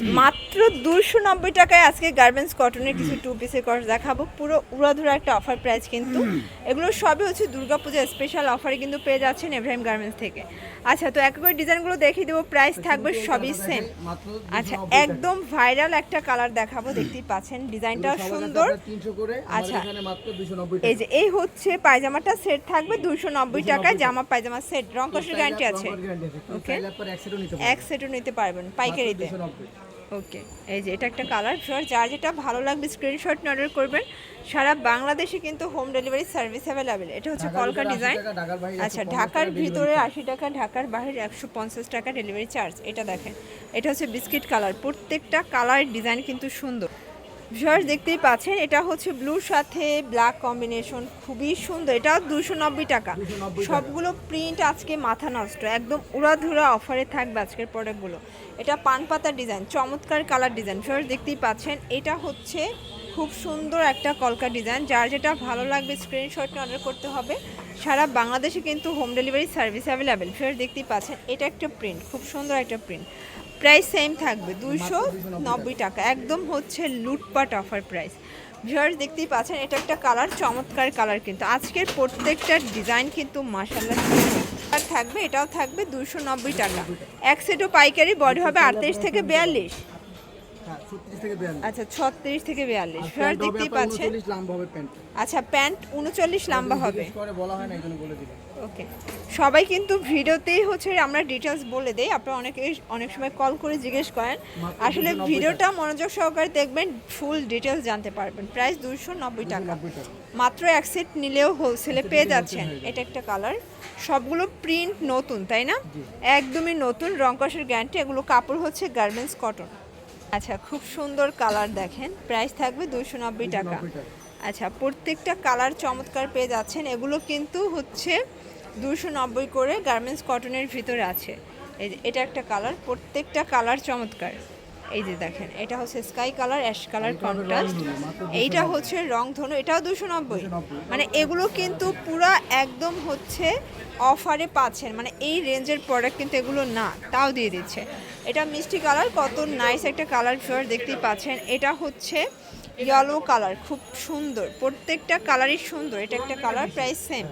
মাত্র দুশো নব্বই টাকায় আজকে গার্মেন্টস কটনের কিছু টু পিসের কস দেখাবো। পুরো উড়াধুরা একটা অফার প্রাইস কিন্তু। এগুলো সবই হচ্ছে দুর্গাপূজা স্পেশাল অফারে কিন্তু পেয়ে যাচ্ছেন এব্রাহিম গার্মেন্টস থেকে। আচ্ছা তো এক করে ডিজাইনগুলো দেখিয়ে দেবো। প্রাইস থাকবে সবই সেম আচ্ছা একদম ভাইরাল একটা কালার দেখাবো দেখতেই পাচ্ছেন। ডিজাইনটাও সুন্দর। আচ্ছা। আচ্ছা এই যে এই হচ্ছে পায়জামাটা সেট থাকবে দুশো নব্বই টাকায় জামা পায়জামা সেট রং কষের গ্যারান্টি আছে। ওকে এক সেটও নিতে পারবেন। পাইকারিতে ওকে এই যে এটা একটা কালার ফিওর যার যেটা ভালো লাগবে স্ক্রিনশট অর্ডার করবেন। সারা বাংলাদেশে কিন্তু হোম ডেলিভারি সার্ভিস অ্যাভেলেবেল এটা হচ্ছে কলকা ডিজাইন আচ্ছা ঢাকার ভিতরে আশি টাকা ঢাকার বাইরে একশো পঞ্চাশ টাকা ডেলিভারি চার্জ এটা দেখেন এটা হচ্ছে বিস্কিট কালার প্রত্যেকটা কালার ডিজাইন কিন্তু সুন্দর। ভিউয়ার্স দেখতেই পাচ্ছেন এটা হচ্ছে ব্লুর সাথে ব্ল্যাক কম্বিনেশন খুবই সুন্দর। এটা দুশো নব্বই টাকা। সবগুলো প্রিন্ট আজকে মাথা নষ্ট একদম উড়াধুরা অফারে থাকবে আজকের প্রোডাক্টগুলো এটা পান পাতা ডিজাইন চমৎকার কালার ডিজাইন ভিউয়ার্স দেখতেই পাচ্ছেন এটা হচ্ছে খুব সুন্দর একটা কলকা ডিজাইন। যার যেটা ভালো লাগবে স্ক্রিনশট অর্ডার করতে হবে। সারা বাংলাদেশে কিন্তু হোম ডেলিভারি সার্ভিস অ্যাভেলেবেল ফের দেখতেই পাচ্ছেন, এটা একটা প্রিন্ট খুব সুন্দর একটা প্রিন্ট প্রাইস সেম থাকবে দুশো নব্বই টাকা। একদম হচ্ছে লুটপাট অফার প্রাইস ভিউয়ার্স দেখতেই পাচ্ছেন, এটা একটা কালার চমৎকার কালার কিন্তু। আজকের প্রত্যেকটা ডিজাইন কিন্তু মাসাল্লাহ আর থাকবে, এটাও থাকবে দুশো নব্বই টাকা। এক সেটও পাইকারি বডি হবে আটত্রিশ থেকে বিয়াল্লিশ। আচ্ছা ছত্রিশ থেকে বিয়াল্লিশ। ভিউয়ার্স দেখতেই পাচ্ছেন। আচ্ছা প্যান্ট উনচল্লিশ লম্বা হবে। ওকে। সবাই কিন্তু ভিডিওতেই হচ্ছে আমরা ডিটেলস বলে দেই। আপনারা অনেকে অনেক সময় কল করে জিজ্ঞেস করেন। আসলে ভিডিওটা মনোযোগ সহকারে দেখবেন ফুল ডিটেলস জানতে পারবেন। প্রাইস দুশো নব্বই টাকা। মাত্র এক সেট নিলেও হোলসেলে পেয়ে যাচ্ছেন। এটা একটা কালার সবগুলো প্রিন্ট নতুন তাই না? একদমই নতুন রং রংকসের গ্যারান্টি এগুলো কাপড় হচ্ছে গার্মেন্টস কটন আচ্ছা খুব সুন্দর কালার দেখেন। প্রাইস থাকবে দুশো নব্বই টাকা। আচ্ছা প্রত্যেকটা কালার চমৎকার পেয়ে যাচ্ছেন। এগুলো কিন্তু হচ্ছে দুশো নব্বই করে গার্মেন্টস কটনের ভিতরে আছে। এটা একটা কালার প্রত্যেকটা কালার চমৎকার। এই যে দেখেন এটা হচ্ছে sky colour ash colour contrast এইটা হচ্ছে রং ধনু এটাও দুশো নব্বই। মানে এগুলো কিন্তু পুরা একদম হচ্ছে অফারে পাচ্ছেন। মানে এই রেঞ্জের প্রোডাক্ট কিন্তু এগুলো না তাও দিয়ে দিচ্ছে। এটা মিষ্টি কালার কত নাইস একটা কালার ফিওর দেখতেই পাচ্ছেন। এটা হচ্ছে ইয়েলো কালার খুব সুন্দর। প্রত্যেকটা কালারই সুন্দর এটা একটা কালার প্রাইস সেম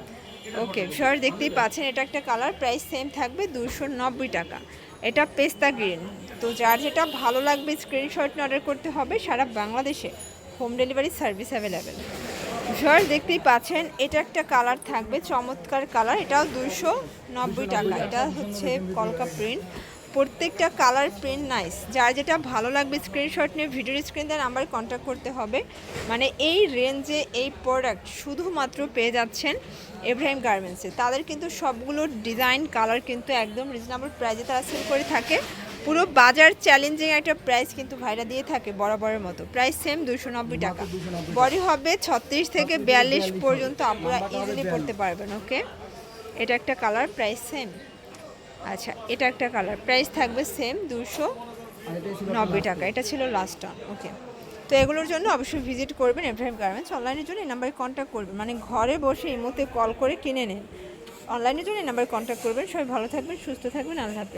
ওকে ফিওর দেখতেই পাচ্ছেন এটা একটা কালার প্রাইস সেম থাকবে দুশো নব্বই টাকা। এটা পেস্তা গ্রিন। তো যার যেটা ভালো লাগবে স্ক্রিনশট অর্ডার করতে হবে, সারা বাংলাদেশে home delivery service available viewers, দেখতেই পাচ্ছেন, এটা একটা কালার থাকবে, চমৎকার কালার এটাও দুশো নব্বই টাকা। এটা হচ্ছে কলকা প্রিন্ট প্রত্যেকটা কালার প্রিন্ট নাইস যার যেটা ভালো লাগবে স্ক্রিনশট নিয়ে ভিডিওর স্ক্রিন দেন আমার কন্ট্যাক্ট করতে হবে। মানে এই রেঞ্জে এই প্রোডাক্ট শুধুমাত্র পেয়ে যাচ্ছেন এব্রাহিম গার্মেন্টসে তাদের কিন্তু সবগুলো ডিজাইন কালার কিন্তু একদম রিজনেবল প্রাইসে তারা সেল করে থাকে। পুরো বাজার চ্যালেঞ্জিং একটা প্রাইস কিন্তু ভাইরা দিয়ে থাকে বরাবরের মতো। প্রাইস সেম দুশো নব্বই টাকা। বডি হবে ছত্রিশ থেকে বিয়াল্লিশ পর্যন্ত আপনারা ইজিলি পড়তে পারবেন ওকে এটা একটা কালার প্রাইস সেম আচ্ছা এটা একটা কালার প্রাইস থাকবে সেম দুশো নব্বই টাকা। এটা ছিল লাস্ট টান ওকে তো এগুলোর জন্য অবশ্যই ভিজিট করবেন এব্রাহিম গার্মেন্টস অনলাইনের জন্য, এই নাম্বারে কন্ট্যাক্ট করবেন। মানে ঘরে বসে এই মুহূর্তে কল করে কিনে নেন। অনলাইনের জন্য এই নাম্বারে কন্ট্যাক্ট করবেন। সবাই ভালো থাকবেন, সুস্থ থাকবেন, আল্লাহ